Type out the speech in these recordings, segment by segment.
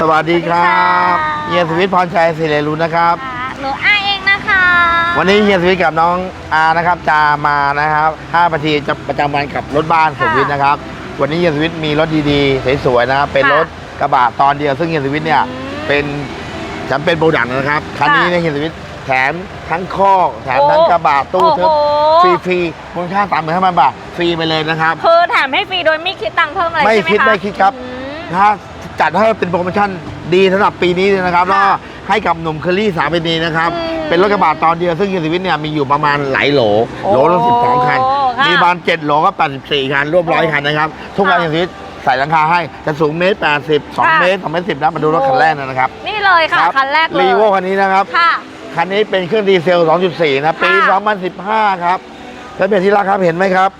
สวัสดีครับเฮียสวิทย์พรชัยศิริรุนนะครับค่ะหนูอาเองนะคะ วันนี้เฮียสวิทย์กับน้องอานะครับจะมานะครับ5นาทีจะประจำวันกับรถบ้านสวิทย์นะครับ วันนี้เฮียสวิทย์มีรถดีๆสวยๆนะครับเป็นรถกระบะตอนเดียวซึ่งเฮียสวิทย์เนี่ยเป็นจำเป็นโปรดักต์นะครับคันนี้เนี่ยเฮียสวิทย์แถมทั้งคอกแถมทั้งกระบะตู้ทึบฟรีๆมูลค่าสามหมื่นห้าพันบาทฟรีไปเลยนะครับคือแถมให้ฟรีโดยไม่คิดตังค์เพิ่มอะไรไม่ใช่ไหมคิดคะไม่คิดครับอืมถ้า จัดให้เป็นโปรโมชั่นดีสำหรับปีนี้เลยนะครับค่ะแล้วก็ให้กับหนุ่มเคอรี่สามเป็นดีนะครับ อืมเป็นรถกระบะตอนเดียวซึ่งยูสิวิทเนี่ยมีอยู่ประมาณหลายโหลโอ้โหลละสิบสองคัน ค่ะมีบานเจ็ดโหลก็แปดสิบสี่คันรวมร้อยคันนะครับ ทุกคันค่ะยูสิวิทใส่หลังคาให้จะสูงเมตรแปดสิบสองค่ะ เมตรสองเมตรสิบนะมาดูรถคันแรกนะครับนี่เลยค่ะรับคันแรกเลยรีโวคันนี้นะครับ ค่ะ คันนี้เป็นเครื่องดีเซล 2.4 นะ ปี ค่ะ2015 ครับแล้วเป็นที่รักครับ เห็นไหมครับ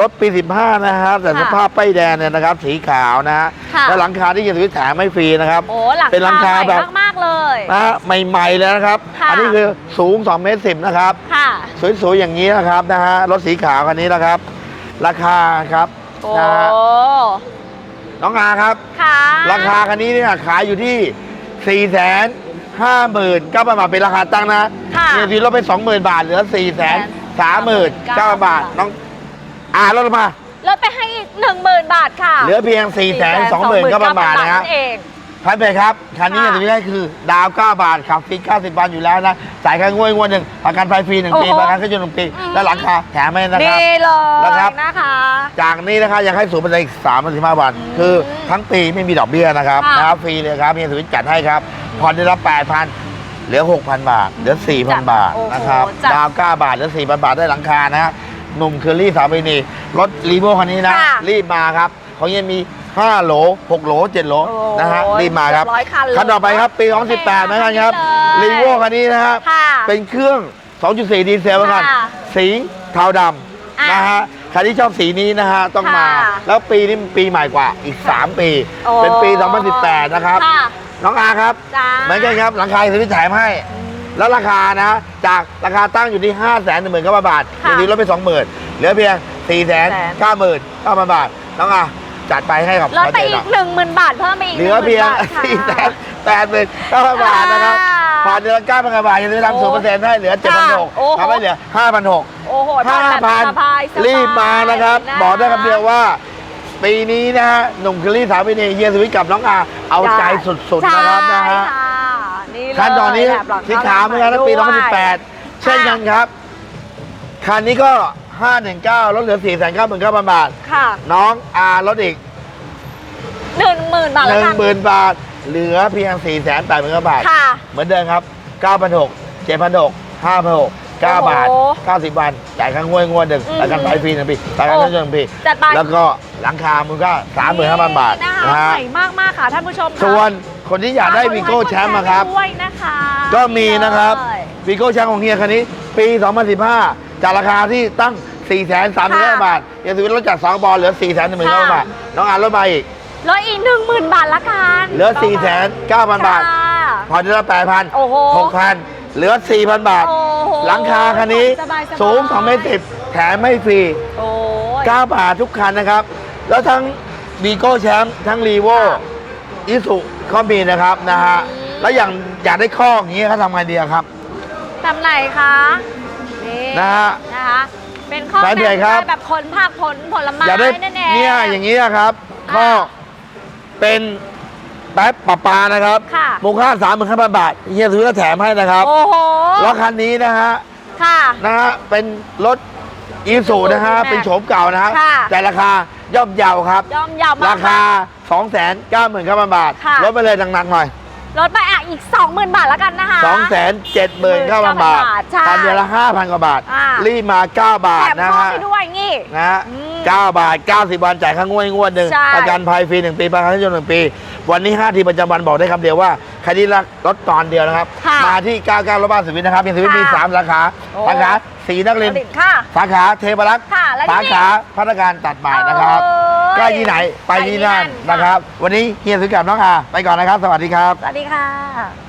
รถปี 15 นะฮะแต่ค่ะสภาพป้ายแดงเนี่ยนะครับ สีขาวนะฮะค่ะและหลังคาที่จะซื้อแถมไม่ฟรีนะครับ โอ้หลังเป็นหลังคาใหม่แบบมากๆเลย นะฮะใหม่ๆเลยนะครับ ค่ะ อันี้คือสูง2เมตร10นะครับ ค่ะ สวยๆอย่างนี้นะครับนะฮะรถสีขาวคันนี้นะครับ ราคาครับโอ้นะฮะน้องอาครับ ค่ะราคาคันนี้เนี่ยขายอยู่ที่4 5 0 0 0 0ก็ประมาณเป็นราคาตั้งนะค่ะ เนี่ยทีลดไป20,000บาทเหลือ4 3 0 0 0 0 9บาทน้อง อ่าลดลงมา ลดไปให้อีกหนึ่งหมื่นบาทค่ะเหลือเพียง 4 2 0 0 0 0 9บาทนะฮะเอง พันเพครับ คันนี้ค่ะจะมีได้คือ ดาว 9 บาทขับฟรี90วันอยู่แล้วนะ จ่ายค่างวดงวดหนึ่งประกันไฟฟรีหนึ่งปี โอ้โหประกันเครื่องยนต์หนึ่งปี อืม และหลังคาแถมให้นะครับ นี่เลยนะครับนะคะจากนี้นะครับยังให้ศูนย์เปอร์เซ็นต์อีก3ามสิบห้าวันอืมคือทั้งปีไม่มีดอกเบี้ยนะครับค่ะ นะครับฟรีเลยครับมีสวิตจัดให้ครับผ่อนได้รับ8,000เหลือ 6,000 บาท เหลือ 4,000 บาทโอ้โหนะครับจัดดาว 9 บาทเหลือ 4,000 บาทได้หลังคานะฮะ หนุ่มเคอรี่สาวไปนีรถรีโวคันนี้นะ ค่ะรีบมาครับเขายังมี 5 โหล 6 โหล 7 โหลโอ้นะฮะรีบมาครับเกือบร้อยคันเลยคันต่อไปครับ ปี 2018 นะครับครับนี่รีเลยโวคันนี้นะครับค่ะเป็นเครื่อง 2.4 ดีเซลเหมือนกันค่ะสีเทาดอะำนะฮะใครที่ชอบสีนี้นะฮะต้องมา ค่ะแล้วปีนี้เป็นปีใหม่กว่าอีก 3 ปี โอ้เป็นปี 2018 นะครับ ค่ะ น้องอาครับ จ้า เหมือนกันครับ หลังคาซื้อแถมให้ แล้วราคานะ จากราคาตั้งอยู่ที่ 5 1 9 0 0 0บาทค่ะทีนี้ลดไป 20,000เหลือเพียง 4 9 9 9 0 0 0บาท น้องอาจัดไปให้กับลดไปเกษอีตกรหนึ่งหมื่นบาทเพิ่มไปอีกเหลือเพียง10,000 4บาท8 0 0 0 0บาทนะครับค่ะผ่านเดือนละ9,000บาทยังได้ทำศูนย์เปอร์เซ็นต์ให้เหลือค่ะโอ้โห 7,600ทำให้เหลือ5,600 โอ้โหห้าทำแบบพันสบายสบายรีบมานะครับะบอกได้คำเดียวว่า ปีนี้นะฮะหนุ่มเคลลี่สาวพินีเฮียสวิทกับน้องอา เอาใจสุดๆนะครับนะฮะ ใช่ค่ะนี่เลย คันตอนนี้แบบหลังสีขาวเหมือนกันนะปี ด้วย2018 เช่นกันครับ คันนี้ก็ 519ลดเหลือ 4 9 9 0 0 0 บาท ค่ะ น้องอาลดอีก หนึ่งหมื่นบาทแล้วกัน 10,000 บาท เหลือเพียง 4 8 0 0 0 0 บาท ค่ะ เหมือนเดิมครับ 9,600 7,600 5,600 9 บาท โอ้โห90 วันจ่ายค่างวดงวดหนึ่งอืมประกันไฟฟรีหนึ่งปีประกันเครื่องยนต์หนึ่งปีจัดไป แล้วก็หลังคามูลค่า35,000 บาทนะนะคะฮะ ใหม่มากมากๆค่ะท่านผู้ชมค่ะ ส่วน คนที่อยากได้วีโก้แชมป์นะครับ ด้วยนะคะก็มีนะครับเลย วีโก้แชมป์ของเฮียคันนี้ ปี 2015 จากราคาที่ตั้ง 4 3 0 0 0ค่ะ0บาทเฮียสวิทลดจาก2บอลเหลือ4 1 9 0 0 0 บาท น้องอ่านลดมาอีก ลดอีกหนึ่งหมื่นบาทละกันเหลือ 4 9 0 0 0 บาท ค่ะ ผ่อนเดือนละ8,000โอ้โห6,000 เหลือ 4,000 บาท โอ้โหลังคาคันนี้สบายๆ สูง2เมตร10แถมไม่ฟรี โอ้ย 9 บาททุกคันนะครับ แล้วทั้งวีโก้แชมป์ทั้งรีโวค่ะ อิสุก็มีนะครับนะฮะอืมแล้วอย่างอยากได้ข้ออย่างนี้เขาทำไงดีอะครับ ทำไหนคะนี่นะฮะนะคะเป็นข้อแฟนเพจครับ แบบผลผักผลผลไม้อยากได้นั่นเอง เนี่ยอย่างนี้นะครับ ข้ออ่าเป็นแป๊บปะปานะครับค่ะ มูลค่าสามหมื่นห้าพันบาทเฮียซื้อแล้วแถมให้นะครับโอ้โหแล้วคันนี้นะฮะ ค่ะ นะฮะเป็นรถอีสูนะฮะใช่ไหมเป็นโฉมเก่านะฮะค่ะ แต่ราคาย่อมเยาวครับยอมยาวมากราคา 2 9 9 0 0 0 0 บาท ค่ะ ลดไปเลยหนักๆหน่อย ลดไปอะอีก 20,000 บาทแล้วกันนะคะ 2 7 9 0 0 0 0บาทใช่พันเดือนละ5,000 กว่าบาท อ่า รีบมา 9 บาทแถมนะข้อฮะไปด้วยงี้ นะฮะอืม9บาท 90 วันจ่ายค่างวดงวดหนึ่งใช่ ประกันภัยฟรี 1 ปี ประกันรถยนต์1ปี วันนี้ 5 ทีประจำวันบอกได้คำเดียวว่าใครที่รักรถตอนเดียวนะครับ ค่ะมาที่ 99รถบ้านสุวิทย์นะครับมีสุวิทย์มี ค่ะ3 สาขาโอ้ สาขาสีนักเรียนค่ะ สาขาเทพรักษ์ค่ะและที่สาขาพัฒการตัดใหม่นะครับโอ้ยใกล้ที่ไหนไปที่นั่นไปที่นั่น นะครับ วันนี้เฮียสุวิทย์กับน้องอาไปก่อนนะครับ สวัสดีครับ สวัสดีค่ะ